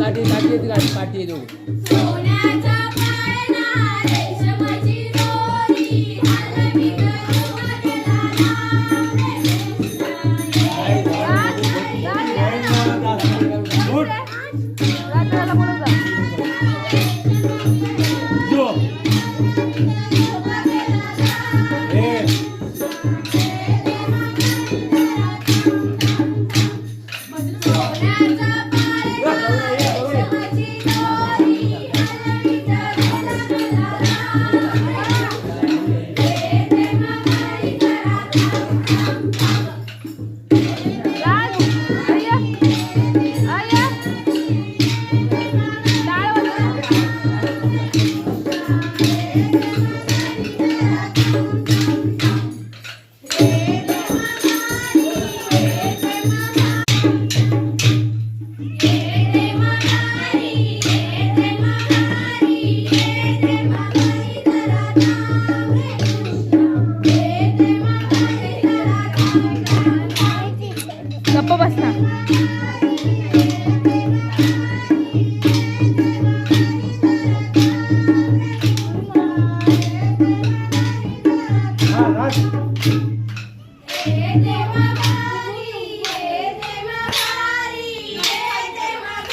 কাটিয়ে কাটিয়ে কাটিয়ে দেবো। Tem uma